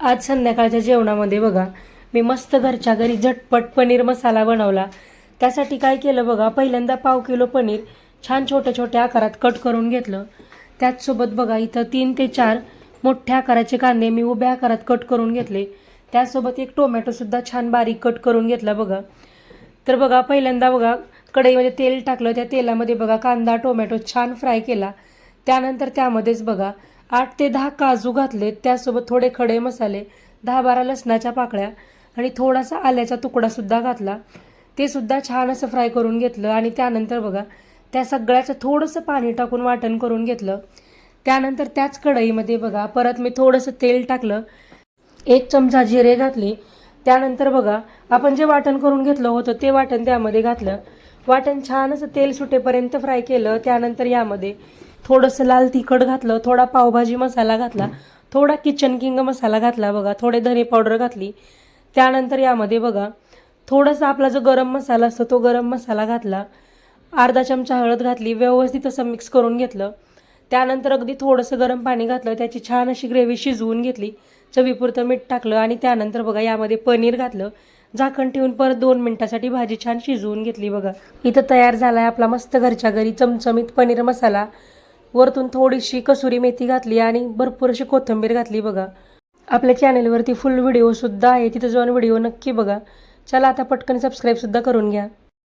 आज संध्याकाळच्या जेवणामध्ये बघा मी मस्त घरच्या घरी झटपट पनीर मसाला बनवला. त्यासाठी काय केलं बघा पहिल्यांदा पाव किलो पनीर छान छोट्या छोट्या आकारात कट करून घेतलं. त्याचसोबत बघा इथं तीन ते चार मोठ्या आकाराचे कांदे मी उभ्या आकारात कट करून घेतले. त्यासोबत एक टोमॅटोसुद्धा छान बारीक कट करून घेतला बघा. तर बघा पहिल्यांदा बघा कढईमध्ये तेल टाकलं. त्या तेलामध्ये बघा कांदा टोमॅटो छान फ्राय केला. त्यानंतर त्यामध्येच बघा आठ ते दहा काजू घातले त्यासोबत थोडे खडे मसाले दहा बारा लसणाच्या पाकळ्या आणि थोडासा आल्याचा तुकडासुद्धा घातला. ते सुद्धा छान असं फ्राय करून घेतलं आणि त्यानंतर बघा त्या सगळ्याचं थोडंसं पाणी टाकून वाटण करून घेतलं. त्यानंतर त्याच कढईमध्ये बघा परत मी थोडंसं तेल टाकलं एक चमचा जिरे घातले. त्यानंतर बघा आपण जे वाटण करून घेतलं होतं ते वाटण त्यामध्ये घातलं. वाटण छान असं तेल सुटेपर्यंत फ्राय केलं. त्यानंतर यामध्ये थोडंसं लाल तिखट घातलं थोडा पावभाजी मसाला घातला थोडा किचन किंग मसाला घातला बघा थोडे धने पावडर घातली. त्यानंतर यामध्ये बघा थोडासा आपला जो गरम मसाला असतो तो गरम मसाला घातला. अर्धा चमचा हळद घातली व्यवस्थित असं मिक्स करून घेतलं. त्यानंतर अगदी थोडंसं गरम पाणी घातलं त्याची छान अशी ग्रेव्ही शिजवून घेतली. चवीपुरतं मीठ टाकलं आणि त्यानंतर बघा यामध्ये पनीर घातलं. झाकण ठेवून परत दोन मिनटासाठी भाजी छान शिजवून घेतली बघा. इथं तयार झाला आहे आपला मस्त घरच्या घरी चमचमीत पनीर मसाला. वरतून थोडीशी कसुरी मेथी घातली आणि भरपूर अशी कोथिंबीर घातली बघा. आपल्या चॅनेलवरती फुल व्हिडिओसुद्धा आहे. तिथं जाऊन व्हिडिओ नक्की बघा. चला आता पटकन सबस्क्राईबसुद्धा करून घ्या.